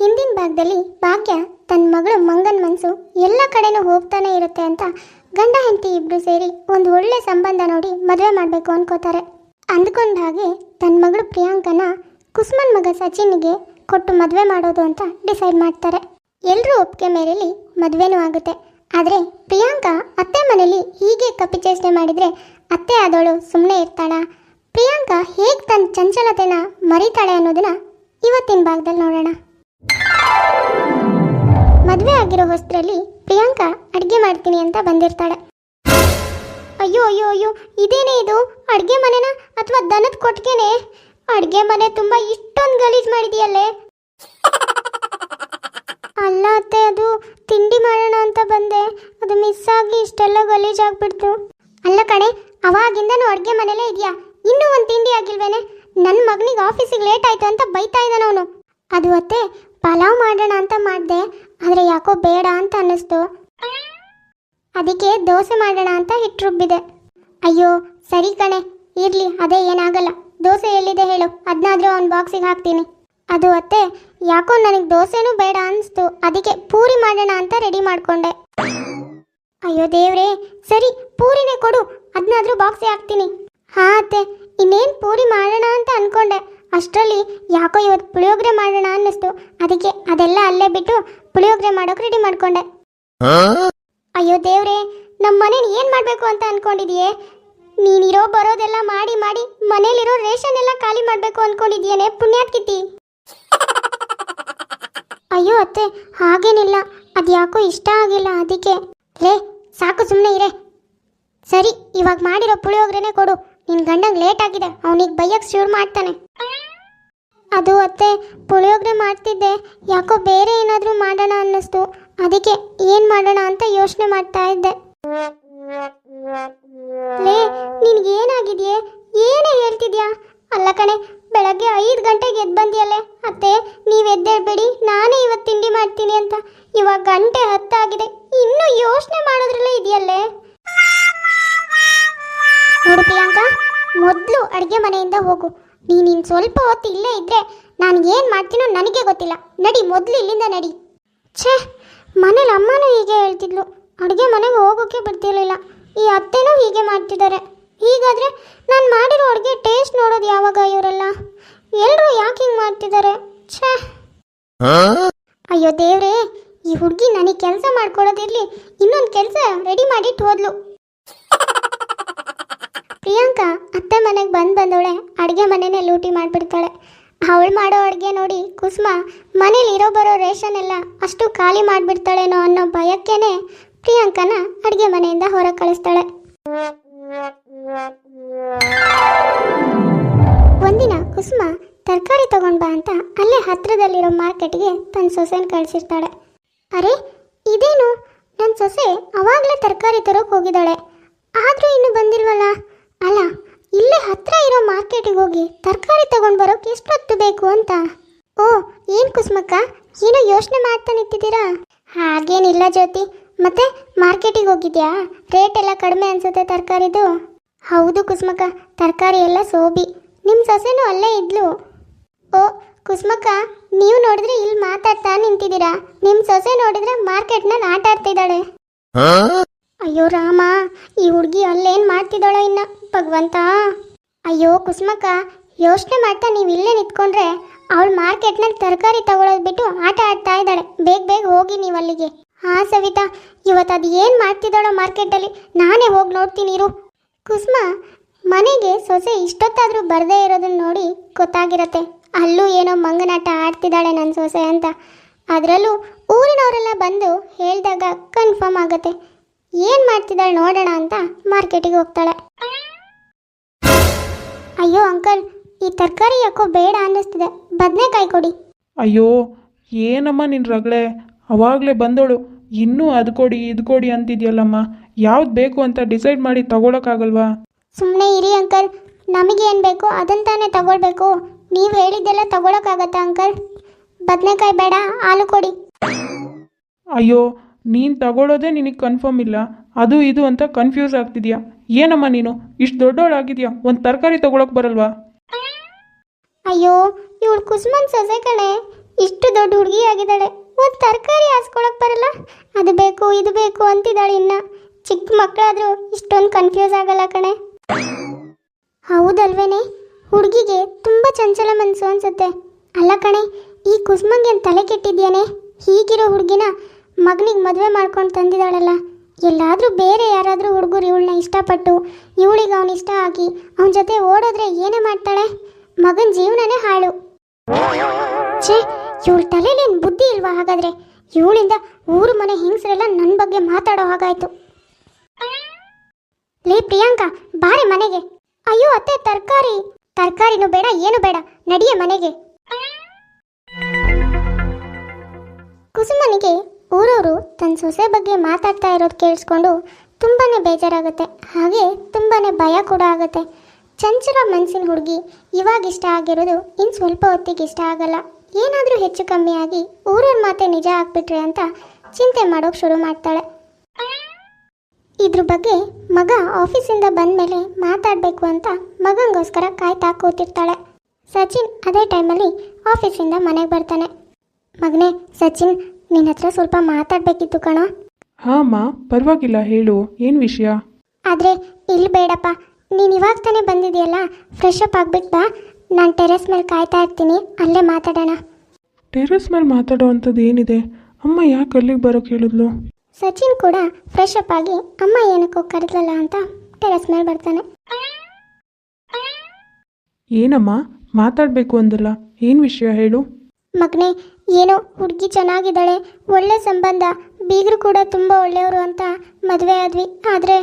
ಹಿಂದಿನ ಭಾಗದಲ್ಲಿ ಭಾಗ್ಯ ತನ್ನ ಮಗಳು ಮಂಗನ ಮನಸ್ಸು ಎಲ್ಲ ಕಡೆನೂ ಹೋಗ್ತಾನೆ ಇರುತ್ತೆ ಅಂತ ಗಂಡ ಹೆಂಡತಿ ಇಬ್ರು ಸೇರಿ ಒಂದು ಒಳ್ಳೆ ಸಂಬಂಧ ನೋಡಿ ಮದುವೆ ಮಾಡಬೇಕು ಅನ್ಕೋತಾರೆ. ಅಂದ್ಕೊಂಡ ಹಾಗೆ ತನ್ನ ಮಗಳು ಪ್ರಿಯಾಂಕನ ಕುಸುಮನ್ ಮಗ ಸಚಿನ್ಗೆ ಕೊಟ್ಟು ಮದುವೆ ಮಾಡೋದು ಅಂತ ಡಿಸೈಡ್ ಮಾಡ್ತಾರೆ. ಎಲ್ಲರೂ ಒಪ್ಪಿಗೆ ಮೇರೆಯಲ್ಲಿ ಮದುವೆನೂ ಆಗುತ್ತೆ. ಆದರೆ ಪ್ರಿಯಾಂಕಾ ಅತ್ತೆ ಮನೆಯಲ್ಲಿ ಹೀಗೆ ಕಪಿಚೇಷ್ಟೆ ಮಾಡಿದರೆ ಅತ್ತೆ ಆದವಳು ಸುಮ್ಮನೆ ಇರ್ತಾಳ? ಪ್ರಿಯಾಂಕಾ ಹೇಗೆ ತನ್ನ ಚಂಚಲತೆನ ಮರಿತಾಳೆ ಅನ್ನೋದನ್ನ ಇವತ್ತಿನ ಭಾಗದಲ್ಲಿ ನೋಡೋಣ. ಮದುವೆ ಆಗಿರೋ ಹೊಸದ್ರಲ್ಲಿ ಪ್ರಿಯಾಂಕಾ ಅಡುಗೆ ಮಾಡ್ತೀನಿ ಅಂತ ಬಂದಿರ್ತಾಳೆ. ಅಯ್ಯೋ ಅಯ್ಯೋ ಅಯ್ಯೋ, ಇದೇನೇ ಇದು? ಅಡುಗೆ ಮನೆನ ಅಥವಾ ದನದ ಕೊಟ್ಟಿಗೆನೆ ಅಡುಗೆ ಮನೆ ತುಂಬಾ ಇಷ್ಟೊಂದು ಗಲೀಜ್ ಮಾಡಿದೆಯಲ್ಲೇ? ಅಲ್ಲ ಅತ್ತೆ, ಅದು ತಿಂಡಿ ಮಾಡೋಣ ಅಂತ ಬಂದೆ. ಅದು ಮಿಸ್ ಆಗಿ ಇಷ್ಟೆಲ್ಲ ಗಲೀಜ್ ಆಗ್ಬಿಡ್ತು. ಅಲ್ಲ ಕಣೆ, ಅವಾಗಿಂದನೂ ಅಡುಗೆ ಮನೇಲೇ ಇದೆಯಾ? ಇನ್ನೂ ಒಂದು ತಿಂಡಿ ಆಗಿಲ್ವೇನೆ? ನನ್ನ ಮಗನಿಗೆ ಆಫೀಸಿಗೆ ಲೇಟ್ ಆಯ್ತು ಅಂತ ಬೈತಾ ಇದ್ದಾನ ಅವನು ಅದು ಅತ್ತೆ ಪಲಾವ್ ಮಾಡೋಣ ಅಂತ ಮಾಡಿದೆ, ಆದರೆ ಯಾಕೋ ಬೇಡ ಅಂತ ಅನ್ನಿಸ್ತು. ಅದಕ್ಕೆ ದೋಸೆ ಮಾಡೋಣ ಅಂತ ಹಿಟ್ಟು ರುಬ್ಬಿದೆ. ಅಯ್ಯೋ, ಸರಿ ಕಣೆ, ಇರಲಿ, ಅದೇ ಏನಾಗಲ್ಲ. ದೋಸೆ ಎಲ್ಲಿದೆ ಹೇಳು ಅದನ್ನಾದರೂ ಒಂದು ಬಾಕ್ಸಿಗೆ ಹಾಕ್ತೀನಿ. ಅದು ಅತ್ತೆ, ಯಾಕೋ ನನಗೆ ದೋಸೆನೂ ಬೇಡ ಅನಿಸ್ತು ಅದಕ್ಕೆ ಪೂರಿ ಮಾಡೋಣ ಅಂತ ರೆಡಿ ಮಾಡಿಕೊಂಡೆ. ಅಯ್ಯೋ ದೇವ್ರೇ, ಸರಿ, ಪೂರಿನೇ ಕೊಡು ಅದನ್ನಾದರೂ ಬಾಕ್ಸಿಗೆ ಹಾಕ್ತೀನಿ. ಹಾ ಅತ್ತೆ, ಇನ್ನೇನು ಪೂರಿ ಮಾಡೋಣ ಅಂತ ಅನ್ಕೊಂಡೆ. ಅಷ್ಟರಲ್ಲಿ ಯಾಕೋ ಇವತ್ತು ಪುಳಿಯೋಗರೆ ಮಾಡೋಣ ಅನ್ನಿಸ್ತು. ಅದಕ್ಕೆ ಅದೆಲ್ಲ ಅಲ್ಲೇ ಬಿಟ್ಟು ಪುಳಿಯೋಗರೆ ಮಾಡೋಕೆ ರೆಡಿ ಮಾಡ್ಕೊಂಡೆ. ಅಯ್ಯೋ ದೇವ್ರೆ ನಮ್ಮ ಮನೇಲಿ ಏನು ಮಾಡಬೇಕು ಅಂತ ಅನ್ಕೊಂಡಿದೀಯೇ? ನೀನಿರೋ ಬರೋದೆಲ್ಲ ಮಾಡಿ ಮಾಡಿ ಮನೇಲಿರೋ ರೇಷನ್ ಎಲ್ಲ ಖಾಲಿ ಮಾಡಬೇಕು ಅನ್ಕೊಂಡಿದ್ಯೇನೆ ಪುಣ್ಯಾತ್ಕಿತಿ ಅಯ್ಯೋ ಅತ್ತೆ ಹಾಗೇನಿಲ್ಲ. ಅದ್ಯಾಕೋ ಇಷ್ಟ ಆಗಿಲ್ಲ ಅದಕ್ಕೆ. ಲೇ ಸಾಕು ಸುಮ್ಮನೆ ಇರೇ. ಸರಿ ಇವಾಗ ಮಾಡಿರೋ ಪುಳಿಯೋಗ್ರೆನೆ ಕೊಡು. ನಿನ್ ಗಂಡಂಗೆ ಲೇಟ್ ಆಗಿದೆ. ಅವನಿಗೆ ಬೈಯಕ್ಕೆ ಶುರು ಮಾಡ್ತಾನೆ. ಅದು ಅತ್ತೆ, ಪುಳಿಯೋಗರೆ ಮಾಡ್ತಿದ್ದೆ. ಯಾಕೋ ಬೇರೆ ಏನಾದರೂ ಮಾಡೋಣ ಅನ್ನಿಸ್ತು. ಅದಕ್ಕೆ ಏನು ಮಾಡೋಣ ಅಂತ ಯೋಚನೆ ಮಾಡ್ತಾ ಇದ್ದೆ. ಲೇ ನಿನಗೇನಾಗಿದೆಯೇ ಏನೇ ಹೇಳ್ತಿದ್ಯಾ? ಅಲ್ಲ ಕಣೆ, ಬೆಳಗ್ಗೆ ಐದು ಗಂಟೆಗೆ ಎದ್ದು ಬಂದಿಯಲ್ಲೇ? ಅತ್ತೆ, ನೀವು ಎದ್ದೇಳ್ಬೇಡಿ, ನಾನೇ ಇವತ್ತು ತಿಂಡಿ ಮಾಡ್ತೀನಿ ಅಂತ. ಇವಾಗ ಗಂಟೆ ಹತ್ತಾಗಿದೆ. ಇನ್ನೂ ಯೋಚನೆ ಮಾಡೋದ್ರಲ್ಲೇ ಇದೆಯಲ್ಲೇ? ನೋಡು ಪ್ರಿಯಾಂಕಾ, ಮೊದಲು ಅಡುಗೆ ಮನೆಯಿಂದ ಹೋಗು. ನೀನು ಇನ್ನು ಸ್ವಲ್ಪ ಹೊತ್ತು ಇಲ್ಲೇ ಇದ್ರೆ ನಾನು ಏನು ಮಾಡ್ತೀನೋ ನನಗೆ ಗೊತ್ತಿಲ್ಲ. ನಡಿ ಮೊದಲು ಇಲ್ಲಿಂದ ನಡಿ. ಛೇ ಮನೇಲಿ ಅಮ್ಮನೂ ಹೀಗೆ ಹೇಳ್ತಿದ್ಲು. ಅಡುಗೆ ಮನೆಗೆ ಹೋಗೋಕೆ ಬಿಡ್ತಿರ್ಲಿಲ್ಲ ಈ ಅತ್ತೆನೂ ಹೀಗೆ ಮಾಡ್ತಿದ್ದಾರೆ. ಹೀಗಾದ್ರೆ ನಾನು ಮಾಡಿರೋ ಅಡುಗೆ ಟೇಸ್ಟ್ ನೋಡೋದು ಯಾವಾಗ ಇವರೆಲ್ಲ? ಎಲ್ಲರೂ ಯಾಕೆ ಹಿಂಗೆ ಮಾಡ್ತಿದ್ದಾರೆ? ಛೇ. ಅಯ್ಯೋ ದೇವ್ರೇ ಈ ಹುಡುಗಿ ನನಗೆ ಕೆಲಸ ಮಾಡ್ಕೊಡೋದಿರ್ಲಿ. ಇನ್ನೊಂದು ಕೆಲಸ ರೆಡಿ ಮಾಡಿಟ್ಟು ಹೋದ್ಲು. ಪ್ರಿಯಾಂಕಾ ಅತ್ತೆ ಮನೆಗೆ ಬಂದು ಬಂದವಳೆ ಅಡುಗೆ ಮನೆನೇ ಲೂಟಿ ಮಾಡಿಬಿಡ್ತಾಳೆ. ಅವಳು ಮಾಡೋ ಅಡುಗೆ ನೋಡಿ ಕುಸುಮ ಮನೇಲಿ ಇರೋ ಬರೋ ರೇಷನ್ ಎಲ್ಲ ಅಷ್ಟು ಖಾಲಿ ಮಾಡಿಬಿಡ್ತಾಳೇನೋ ಅನ್ನೋ ಭಯಕ್ಕೇನೆ ಪ್ರಿಯಾಂಕನ ಅಡುಗೆ ಮನೆಯಿಂದ ಹೊರ ಕಳಿಸ್ತಾಳೆ ಒಂದಿನ ಕುಸುಮ ತರಕಾರಿ ತಗೊಂಡ್ ಬಾ ಅಂತ ಅಲ್ಲೇ ಹತ್ರದಲ್ಲಿರೋ ಮಾರ್ಕೆಟ್ಗೆ ತನ್ನ ಸೊಸೆನ ಕಳಿಸಿರ್ತಾಳೆ. ಅರೆ, ಇದೇನು? ನನ್ನ ಸೊಸೆ ಅವಾಗಲೇ ತರಕಾರಿ ತರೋಕೆ ಹೋಗಿದ್ದಾಳೆ. ಆದರೂ ಇನ್ನೂ ಬಂದಿಲ್ವಲ್ಲ? ಅಲ್ಲ, ಇಲ್ಲೇ ಹತ್ರ ಇರೋ ಮಾರ್ಕೆಟಿಗೆ ಹೋಗಿ ತರಕಾರಿ ತಗೊಂಡು ಬರೋಕೆ ಎಷ್ಟೊತ್ತು ಬೇಕು ಅಂತ? ಓ, ಏನು ಕುಸ್ಮಕ್ಕ? ಏನೋ ಯೋಚನೆ ಮಾಡ್ತಾ ನಿಂತಿದ್ದೀರಾ ಹಾಗೇನಿಲ್ಲ ಜ್ಯೋತಿ. ಮತ್ತೆ ಮಾರ್ಕೆಟಿಗೆ ಹೋಗಿದ್ಯಾ? ರೇಟ್ ಎಲ್ಲ ಕಡಿಮೆ ಅನ್ಸುತ್ತೆ ತರಕಾರಿದು. ಹೌದು ಕುಸ್ಮಕ್ಕ, ತರಕಾರಿ ಎಲ್ಲ ಸೋಬಿ. ನಿಮ್ಮ ಸೊಸೆನೂ ಅಲ್ಲೇ ಇದ್ಲು. ಓ, ಕುಸ್ಮಕ್ಕ, ನೀವು ನೋಡಿದ್ರೆ ಇಲ್ಲಿ ಮಾತಾಡ್ತಾ ನಿಂತಿದ್ದೀರಾ? ನಿಮ್ಮ ಸೊಸೆ ನೋಡಿದ್ರೆ ಮಾರ್ಕೆಟ್ನಲ್ಲಿ ಆಟ ಆಡ್ತಿದ್ದಾಳೆ ಅಯ್ಯೋ ರಾಮ, ಈ ಹುಡುಗಿ ಅಲ್ಲೇನು ಮಾಡ್ತಿದ್ದಾಳೋ ಇನ್ನ? ಭಗವಂತ! ಅಯ್ಯೋ ಕುಸುಮಕ್ಕ, ಯೋಚನೆ ಮಾಡ್ತಾ ನೀವು ಇಲ್ಲೇ ನಿಂತ್ಕೊಂಡ್ರೆ ಅವಳು ಮಾರ್ಕೆಟ್ನಲ್ಲಿ ತರಕಾರಿ ತಗೊಳ್ಳೋದು ಬಿಟ್ಟು ಆಟ ಆಡ್ತಾ ಇದ್ದಾಳೆ. ಬೇಗ ಬೇಗ ಹೋಗಿ ನೀವು ಅಲ್ಲಿಗೆ. ಹಾಂ ಸವಿತಾ ಇವತ್ತು ಅದು ಏನು ಮಾಡ್ತಿದ್ದಾಳೋ ಮಾರ್ಕೆಟಲ್ಲಿ ನಾನೇ ಹೋಗಿ ನೋಡ್ತೀನಿ ಇರು. ಕುಸುಮ, ಮನೆಗೆ ಸೊಸೆ ಇಷ್ಟೊತ್ತಾದರೂ ಬರದೇ ಇರೋದನ್ನ ನೋಡಿ ಗೊತ್ತಾಗಿರತ್ತೆ. ಅಲ್ಲೂ ಏನೋ ಮಂಗನಾಟ ಆಡ್ತಿದ್ದಾಳೆ ನನ್ನ ಸೊಸೆ ಅಂತ. ಅದರಲ್ಲೂ ಊರಿನವರೆಲ್ಲ ಬಂದು ಹೇಳಿದಾಗ ಕನ್ಫರ್ಮ್ ಆಗುತ್ತೆ. ಏನು ಮಾಡ್ತಿದ್ದಾಳೆ ನೋಡೋಣ ಅಂತ ಮಾರ್ಕೆಟಿಗೆ ಹೋಗ್ತಾಳೆ. ಅಯ್ಯೋ ಅಂಕಲ್ ಈ ತರಕಾರಿ ಯಾಕೋ ಬೇಡ ಅನ್ನಿಸ್ತಿದೆ. ಬದನೆಕಾಯಿ ಕೊಡಿ. ಅಯ್ಯೋ ಏನಮ್ಮ ನಿನ್ ರಗಳೆ? ಅವಾಗಲೇ ಬಂದೋಳು. ಇನ್ನೂ ಅದು ಕೊಡಿ ಇದು ಕೊಡಿ ಅಂತಿದ್ಯಲ್ಲಮ್ಮ. ಯಾವ್ದು ಬೇಕು ಅಂತ ಡಿಸೈಡ್ ಮಾಡಿ ತಗೊಳಕ್ಕಾಗಲ್ವಾ? ಸುಮ್ಮನೆ ಇರಿ ಅಂಕಲ್. ನಮಗೆ ಬೇಕು ಬೇಕೋ ಅದನ್ನ ತಾನೇ ತಗೊಳ್ಬೇಕು. ನೀವು ಹೇಳಿದ್ದೆಲ್ಲ ತಗೊಳಕ್ಕಾಗತ್ತಾ ಅಂಕಲ್? ಬದನೆಕಾಯಿ ಬೇಡ ಹಾಲು ಕೊಡಿ. ಅಯ್ಯೋ ನೀನು ತಗೊಳ್ಳೋದೇ ನಿನಗೆ ಕನ್ಫರ್ಮ್ ಇಲ್ಲ. ಅದು ಇದು ಅಂತ ಕನ್ಫ್ಯೂಸ್ ಆಗ್ತಿದ್ಯಾ? ಏನಮ್ಮ ನೀನು? ಇಷ್ಟು ದೊಡ್ಡವಳಾಗಿದ್ಯಾ ಒಂದು ತರಕಾರಿ ತಗೊಳಕ್ ಬರಲ್ವಾ? ಅಯ್ಯೋ, ಇವಳು ಕುಸುಮನ್ ಸೊಸೆ ಕಣೆ. ಇಷ್ಟು ದೊಡ್ಡ ಹುಡುಗಿ ಆಗಿದ್ದಾಳೆ. ಒಂದು ತರಕಾರಿ ಹಾಸ್ಕೊಳಕ್ ಬರಲ್ಲ? ಅದು ಬೇಕು, ಇದು ಬೇಕು ಅಂತಿದ್ದಾಳೆ ಇನ್ನ. ಚಿಕ್ಕ ಮಕ್ಕಳಾದರೂ ಇಷ್ಟೊಂದು ಕನ್ಫ್ಯೂಸ್ ಆಗಲ್ಲ ಕಣೆ. ಹೌದಲ್ವೇನೆ? ಹುಡುಗಿಗೆ ತುಂಬ ಚಂಚಲ ಮನಸ್ಸು ಅನ್ಸುತ್ತೆ. ಅಲ್ಲ ಕಣೆ, ಈ ಕುಸುಮಂಗೆ ತಲೆ ಕೆಟ್ಟಿದ್ಯಾನೆ? ಹೀಗಿರೋ ಹುಡುಗಿನ ಮಗನಿಗೆ ಮದುವೆ ಮಾಡ್ಕೊಂಡು ತಂದಿದ್ದಾಳಲ್ಲ. ಎಲ್ಲಾದರೂ ಬೇರೆ ಯಾರಾದರೂ ಹುಡುಗರು ಇವಳನ್ನ ಇಷ್ಟಪಟ್ಟು, ಇವಳಿಗೆ ಅವನ ಇಷ್ಟ ಆಗಿ ಅವನ ಜೊತೆ ಓಡೋದ್ರೆ ಏನೇ ಮಾಡ್ತಾಳೆ? ಮಗನ ಜೀವನನೇ ಹಾಳು. ಛೇ ಇವಳ ತಲೆಲೇನು ಬುದ್ಧಿ ಇಲ್ವಾ ಹಾಗಾದ್ರೆ? ಇವಳಿಂದ ಊರು ಮನೆ ಹೆಂಗಸರೆಲ್ಲ ನನ್ನ ಬಗ್ಗೆ ಮಾತಾಡೋ ಹಾಗಾಯ್ತು. ಲೇ ಪ್ರಿಯಾಂಕಾ, ಬಾರೆ ಮನೆಗೆ. ಅಯ್ಯೋ ಅತ್ತೆ, ತರಕಾರಿ. ತರಕಾರಿನೂ ಬೇಡ, ಏನು ಬೇಡ, ನಡಿಯೇ ಮನೆಗೆ. ಕುಸುಮನಿಗೆ ಊರವರು ತನ್ನ ಸೊಸೆ ಬಗ್ಗೆ ಮಾತಾಡ್ತಾ ಇರೋದು ಕೇಳಿಸ್ಕೊಂಡು ತುಂಬಾ ಬೇಜಾರಾಗುತ್ತೆ. ಹಾಗೆ ತುಂಬಾ ಭಯ ಕೂಡ ಆಗುತ್ತೆ. ಚಂಚಲ ಮನಸ್ಸಿನ ಹುಡುಗಿ ಇವಾಗ ಇಷ್ಟ ಆಗಿರೋದು ಇನ್ನು ಸ್ವಲ್ಪ ಹೊತ್ತಿಗೆ ಇಷ್ಟ ಆಗಲ್ಲ. ಏನಾದರೂ ಹೆಚ್ಚು ಕಮ್ಮಿ ಆಗಿ ಊರವ್ರ ಮಾತೆ ನಿಜ ಆಗ್ಬಿಟ್ರೆ ಅಂತ ಚಿಂತೆ ಮಾಡೋಕೆ ಶುರು ಮಾಡ್ತಾಳೆ. ಇದ್ರ ಬಗ್ಗೆ ಮಗ ಆಫೀಸಿಂದ ಬಂದ ಮೇಲೆ ಮಾತಾಡಬೇಕು ಅಂತ ಮಗನಿಗೋಸ್ಕರ ಕಾಯ್ತಾ ಕೂತಿರ್ತಾಳೆ. ಸಚಿನ್ ಅದೇ ಟೈಮಲ್ಲಿ ಆಫೀಸಿಂದ ಮನೆಗೆ ಬರ್ತಾನೆ. ಮಗನೇ, ಸಚಿನ್ ನಿನ್ನ ಹತ್ರ ಸ್ವಲ್ಪ ಮಾತಾಡಬೇಕಿತ್ತು ಕಣೋ. ಹಾಂ ಅಮ್ಮ ಪರವಾಗಿಲ್ಲ ಹೇಳು ಏನು ವಿಷಯ? ಆದರೆ ಇಲ್ಲಿ ಬೇಡಪ್ಪ ನೀನು ಇವಾಗ ತಾನೇ ಬಂದಿದೆಯಲ್ಲ ಫ್ರೆಶ್ ಅಪ್ ಆಗ್ಬಿಟ್ಟು ಬಾ ನಾನು ಟೆರೆಸ್ ಮೇಲೆ ಕಾಯ್ತಾ ಇರ್ತೀನಿ ಅಲ್ಲೇ ಮಾತಾಡೋಣ. ಟೆರೆಸ್ ಮೇಲೆ ಮಾತಾಡೋ ಅಂಥದ್ದು ಏನಿದೆ? ಅಮ್ಮ ಯಾಕೆ ಅಲ್ಲಿಗೆ ಬರೋಕೆ ಹೇಳಿದ್ಲು? ಸಚಿನ್ ಕೂಡ ಫ್ರೆಶ್ ಅಪ್ ಆಗಿ ಅಮ್ಮ ಏನಕ್ಕೋ ಕರೆದಲ್ಲ ಅಂತ ಟೆರೆಸ್ ಮೇಲೆ ಬರ್ತಾನೆ. ಏನಮ್ಮ ಮಾತಾಡಬೇಕು ಅಂದಲ್ಲ ಏನು ವಿಷಯ ಹೇಳು? ಮಗನೇ ಏನೋ ಹುಡುಗಿ ಚೆನ್ನಾಗಿದ್ದಾಳೆ ಒಳ್ಳೆ ಸಂಬಂಧ ಬೀಗರು ಕೂಡ ತುಂಬ ಒಳ್ಳೆಯವರು ಅಂತ ಮದುವೆ ಆದ್ವಿ. ಆದರೆ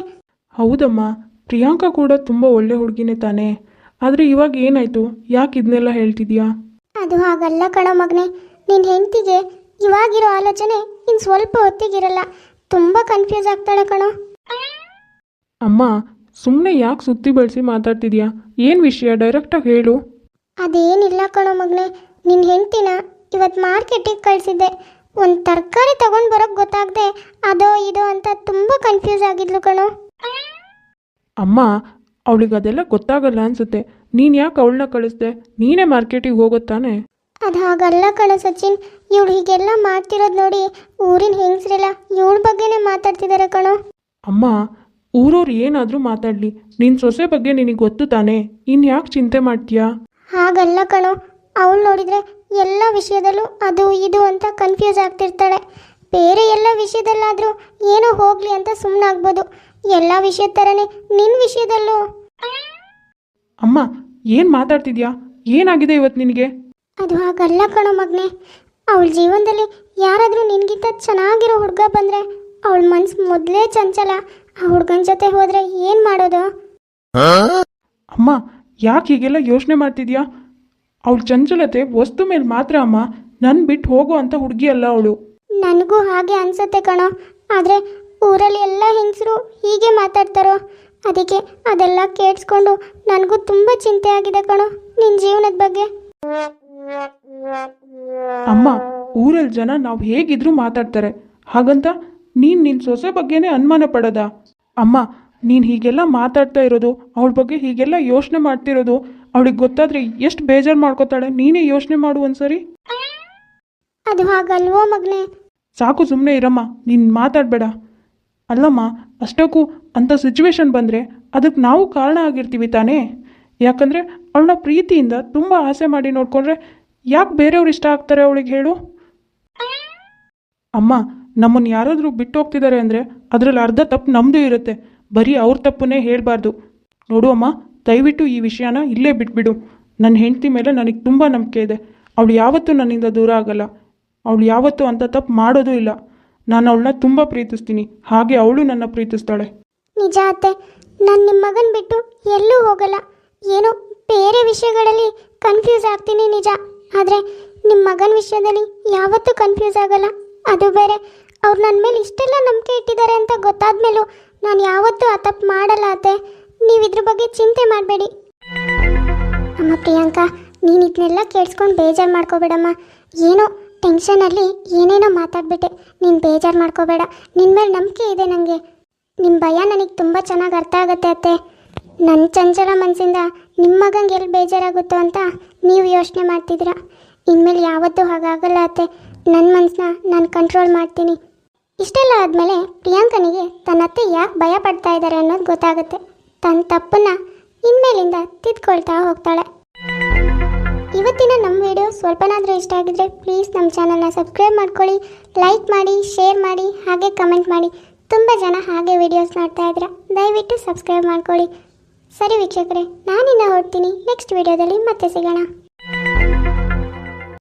ಹೌದಮ್ಮ ಪ್ರಿಯಾಂಕಾ ಕೂಡ ತುಂಬ ಒಳ್ಳೆ ಹುಡುಗಿನೇ ತಾನೆ. ಆದರೆ ಇವಾಗ ಏನಾಯಿತು? ಯಾಕೆ ಇದನ್ನೆಲ್ಲ ಹೇಳ್ತಿದ್ಯಾ? ಅದು ಹಾಗಲ್ಲ ಕಣೋ ಮಗನೇ. ನಿನ್ನ ಹೆಂಡತಿಗೆ ಇವಾಗಿರೋ ಆಲೋಚನೆ ಇನ್ನು ಸ್ವಲ್ಪ ಹೊತ್ತಿಗಿರಲ್ಲ. ತುಂಬ ಕನ್ಫ್ಯೂಸ್ ಆಗ್ತಾಳೆ ಕಣೋ. ಅಮ್ಮ ಸುಮ್ಮನೆ ಯಾಕೆ ಸುತ್ತಿ ಬಳಸಿ ಮಾತಾಡ್ತಿದ್ಯಾ? ಏನು ವಿಷಯ? ಡೈರೆಕ್ಟಾಗಿ ಹೇಳು. ಅದೇನಿಲ್ಲ ಕಣೋ ಮಗನೇ. ನಿನ್ನ ಹೆಂಡ್ತಿನ ಇವತ್ತು ಮಾರ್ಕೆಟಿಗೆ ಕಳಿಸಿದ್ದೆ. ಒಂದು ತರಕಾರಿ ತಗೊಂಡು ಬರೋಕ್ಕೆ ಗೊತ್ತಾಗದೆ. ಅದೋ ಇದು ಅಂತ ತುಂಬ ಕನ್ಫ್ಯೂಸ್ ಆಗಿದ್ಲು ಕಣೋ. ಅಮ್ಮ ಅವಳಿಗೆ ಅದೆಲ್ಲ ಗೊತ್ತಾಗಲ್ಲ ಅನ್ಸುತ್ತೆ. ನೀನು ಯಾಕೆ ಅವಳನ್ನ ಕಳಿಸ್ದೆ? ನೀನೇ ಮಾರ್ಕೆಟಿಗೆ ಹೋಗುತ್ತಾನೆ ಅದು ಹಾಗಲ್ಲ ಕಣೋ ಸಚಿನ್. ಇವಳು ಹೀಗೆಲ್ಲ ಮಾಡ್ತಿರೋದು ನೋಡಿ ಊರಿನ ಹೆಂಗಸ್ರೆಲ್ಲ ಇವಳ ಬಗ್ಗೆನೇ ಮಾತಾಡ್ತಿದ್ದಾರೆ ಕಣೋ. ಅಮ್ಮ ಊರವ್ರು ಏನಾದರೂ ಮಾತಾಡಲಿ. ನಿನ್ನ ಸೊಸೆ ಬಗ್ಗೆ ನಿನಗೆ ಗೊತ್ತು ತಾನೆ. ಇನ್ನು ಯಾಕೆ ಚಿಂತೆ ಮಾಡ್ತೀಯಾ? ಹಾಗಲ್ಲ ಕಣೋ. ಅವಳು ನೋಡಿದ್ರೆ ಎಲ್ಲ ವಿಷಯದಲ್ಲೂ ಅದು ಇದು ಅಂತ ಕನ್ಫ್ಯೂಸ್ ಆಗ್ತಿರ್ತಾಳೆ. ಬೇರೆ ಎಲ್ಲ ವಿಷಯದಲ್ಲಾದರೂ ಏನೋ ಹೋಗಲಿ ಅಂತ ಸುಮ್ಮನಾಗ್ಬೋದು ಎಲ್ಲ ವಿಷಯದ ಥರನೇ ನಿನ್ನ ವಿಷಯದಲ್ಲೂ. ಅಮ್ಮ ಏನು ಮಾತಾಡ್ತಿದ್ಯಾ? ಏನಾಗಿದೆ ಇವತ್ತು ನಿನಗೆ? ಅದು ಹಾಗಲ್ಲ ಕಣೋ ಮಗ್ನೆ. ಅವಳ ಜೀವನದಲ್ಲಿ ಯಾರಾದರೂ ನಿನಗಿಂತ ಚೆನ್ನಾಗಿರೋ ಹುಡುಗ ಬಂದರೆ ಅವಳ ಮನ್ಸು ಮೊದಲೇ ಚಂಚಲ. ಆ ಹುಡುಗನ ಜೊತೆ ಹೋದರೆ ಏನು ಮಾಡೋದು? ಅಮ್ಮ ಯಾಕೆ ಹೀಗೆಲ್ಲ ಯೋಚನೆ ಮಾಡ್ತಿದ್ಯಾ? ಅವಳ ಚಂಚಲತೆ ವಸ್ತು ಮೇಲೆ ಮಾತ್ರ ಅಮ್ಮ. ನನ್ನ ಬಿಟ್ಟು ಹೋಗೋ ಅಂತ ಹುಡುಗಿ ಅಲ್ಲ ಅವಳು. ನನಗೂ ಹಾಗೆ ಅನ್ಸುತ್ತೆ ಕಣೋ. ಆದರೆ ಊರಲ್ಲಿ ಎಲ್ಲ ಹೆಂಗಸರು ಹೀಗೆ ಮಾತಾಡ್ತಾರೋ. ಅದಕ್ಕೆ ಅದೆಲ್ಲ ಕೇಳಿಸ್ಕೊಂಡು ನನಗೂ ತುಂಬ ಚಿಂತೆ ಆಗಿದೆ ಕಣೋ ನಿನ್ನ ಜೀವನದ ಬಗ್ಗೆ. ಅಮ್ಮ ಊರಲ್ಲಿ ಜನ ನಾವು ಹೇಗಿದ್ರೂ ಮಾತಾಡ್ತಾರೆ. ಹಾಗಂತ ನೀನು ನಿನ್ನ ಸೊಸೆ ಬಗ್ಗೆನೇ ಅನುಮಾನ ಪಡೋದ. ಅಮ್ಮ ನೀನು ಹೀಗೆಲ್ಲ ಮಾತಾಡ್ತಾ ಇರೋದು ಅವಳ ಬಗ್ಗೆ ಹೀಗೆಲ್ಲ ಯೋಚನೆ ಮಾಡ್ತಿರೋದು ಅವಳಿಗೆ ಗೊತ್ತಾದ್ರೆ ಎಷ್ಟು ಬೇಜಾರು ಮಾಡ್ಕೋತಾಳೆ ನೀನೇ ಯೋಚನೆ ಮಾಡು ಒಂದ್ಸರಿ. ಅದು ಹಾಗಲ್ವೋ ಮಗನೆ? ಸಾಕು ಸುಮ್ಮನೆ ಇರಮ್ಮ ನೀನು ಮಾತಾಡಬೇಡ. ಅಲ್ಲಮ್ಮ ಅಷ್ಟಕ್ಕೂ ಅಂಥ ಸಿಚುವೇಶನ್ ಬಂದರೆ ಅದಕ್ಕೆ ನಾವು ಕಾರಣ ಆಗಿರ್ತೀವಿ ತಾನೇ? ಯಾಕಂದರೆ ಅವಳನ್ನ ಪ್ರೀತಿಯಿಂದ ತುಂಬ ಆಸೆ ಮಾಡಿ ನೋಡ್ಕೊಂಡ್ರೆ ಯಾಕೆ ಬೇರೆಯವ್ರು ಇಷ್ಟ ಆಗ್ತಾರೆ ಅವಳಿಗೆ ಹೇಳು? ಅಮ್ಮ ನಮ್ಮನ್ನು ಯಾರಾದರೂ ಬಿಟ್ಟು ಹೋಗ್ತಿದ್ದಾರೆ ಅಂದರೆ ಅದರಲ್ಲಿ ಅರ್ಧ ತಪ್ಪು ನಮ್ಮದು ಇರುತ್ತೆ. ಬರೀ ಅವ್ರ ತಪ್ಪನ್ನೇ ಹೇಳಬಾರ್ದು. ನೋಡು ಅಮ್ಮ ದಯವಿಟ್ಟು ಈ ವಿಷಯನ ಇಲ್ಲೇ ಬಿಟ್ಬಿಡು. ನನ್ನ ಹೆಂಡತಿ ಮೇಲೆ ನನಗೆ ತುಂಬ ನಂಬಿಕೆ ಇದೆ. ಅವಳು ಯಾವತ್ತೂ ನನ್ನಿಂದ ದೂರ ಆಗಲ್ಲ. ಅವಳು ಯಾವತ್ತೂ ಅಂಥ ತಪ್ಪು ಮಾಡೋದೂ ಇಲ್ಲ. ನಾನು ಅವಳನ್ನ ತುಂಬ ಪ್ರೀತಿಸ್ತೀನಿ. ಹಾಗೆ ಅವಳು ನನ್ನ ಪ್ರೀತಿಸ್ತಾಳೆ. ನಿಜ ಅತ್ತೆ. ನಾನು ನಿಮ್ಮ ಮಗನ ಬಿಟ್ಟು ಎಲ್ಲೂ ಹೋಗಲ್ಲ. ಏನೋ ಬೇರೆ ವಿಷಯಗಳಲ್ಲಿ ಕನ್ಫ್ಯೂಸ್ ಆಗ್ತೀನಿ ನಿಜ. ಆದರೆ ನಿಮ್ಮ ಮಗನ ವಿಷಯದಲ್ಲಿ ಯಾವತ್ತೂ ಕನ್ಫ್ಯೂಸ್ ಆಗಲ್ಲ. ಅದು ಬೇರೆ. ಅವ್ರು ನನ್ನ ಮೇಲೆ ಇಷ್ಟೆಲ್ಲ ನಂಬಿಕೆ ಇಟ್ಟಿದ್ದಾರೆ ಅಂತ ಗೊತ್ತಾದ ಮೇಲೂ ನಾನು ಯಾವತ್ತೂ ಆ ತಪ್ಪು ಮಾಡಲ್ಲ ಅತ್ತೆ. ನೀವು ಇದ್ರ ಬಗ್ಗೆ ಚಿಂತೆ ಮಾಡಬೇಡಿ. ಅಮ್ಮ ಪ್ರಿಯಾಂಕಾ, ನೀನು ಇದನ್ನೆಲ್ಲ ಕೇಳಿಸ್ಕೊಂಡು ಬೇಜಾರು ಮಾಡ್ಕೋಬೇಡಮ್ಮ. ಏನೋ ಟೆನ್ಷನಲ್ಲಿ ಏನೇನೋ ಮಾತಾಡ್ಬಿಟ್ಟೆ. ನೀನು ಬೇಜಾರು ಮಾಡ್ಕೋಬೇಡ. ನಿನ್ನ ಮೇಲೆ ನಂಬಿಕೆ ಇದೆ ನನಗೆ ನಿಮ್ಮ ಭಯ ನನಗೆ ತುಂಬ ಚೆನ್ನಾಗಿ ಅರ್ಥ ಆಗುತ್ತೆ ಅತ್ತೆ. ನನ್ನ ಚಂಚಲ ಮನಸ್ಸಿಂದ ನಿಮ್ಮ ಮಗಂಗೆ ಎಲ್ಲಿ ಬೇಜಾರಾಗುತ್ತೋ ಅಂತ ನೀವು ಯೋಚನೆ ಮಾಡ್ತಿದ್ದೀರ. ಇನ್ಮೇಲೆ ಯಾವತ್ತೂ ಹಾಗಾಗಲ್ಲ ಅತ್ತೆ. ನನ್ನ ಮನಸ್ಸನ್ನ ನಾನು ಕಂಟ್ರೋಲ್ ಮಾಡ್ತೀನಿ. ಇಷ್ಟೆಲ್ಲ ಆದಮೇಲೆ ಪ್ರಿಯಾಂಕನಿಗೆ ತನ್ನ ಅತ್ತೆ ಯಾಕೆ ಭಯ ಪಡ್ತಾ ಇದ್ದಾರೆ ಅನ್ನೋದು ಗೊತ್ತಾಗುತ್ತೆ. ತನ್ನ ತಪ್ಪನ್ನ ಇನ್ಮೇಲಿಂದ ತಿದ್ಕೊಳ್ತಾ ಹೋಗ್ತಾಳೆ. ಇವತ್ತಿನ ನಮ್ಮ ವಿಡಿಯೋ ಸ್ವಲ್ಪನಾದರೂ ಇಷ್ಟ ಆಗಿದ್ರೆ ಪ್ಲೀಸ್ ನಮ್ಮ ಚಾನಲ್ನ ಸಬ್ಸ್ಕ್ರೈಬ್ ಮಾಡ್ಕೊಳ್ಳಿ ಲೈಕ್ ಮಾಡಿ ಶೇರ್ ಮಾಡಿ, ಹಾಗೆ ಕಮೆಂಟ್ ಮಾಡಿ. ತುಂಬ ಜನ ಹಾಗೆ ವಿಡಿಯೋಸ್ ನೋಡ್ತಾ ಇದ್ದೀರಾ ದಯವಿಟ್ಟು ಸಬ್ಸ್ಕ್ರೈಬ್ ಮಾಡ್ಕೊಳ್ಳಿ. ಸರಿ ವೀಕ್ಷಕರೇ, ನಾನಿನ್ನ ಹೊರಡ್ತೀನಿ. ನೆಕ್ಸ್ಟ್ ವಿಡಿಯೋದಲ್ಲಿ ಮತ್ತೆ ಸಿಗೋಣ.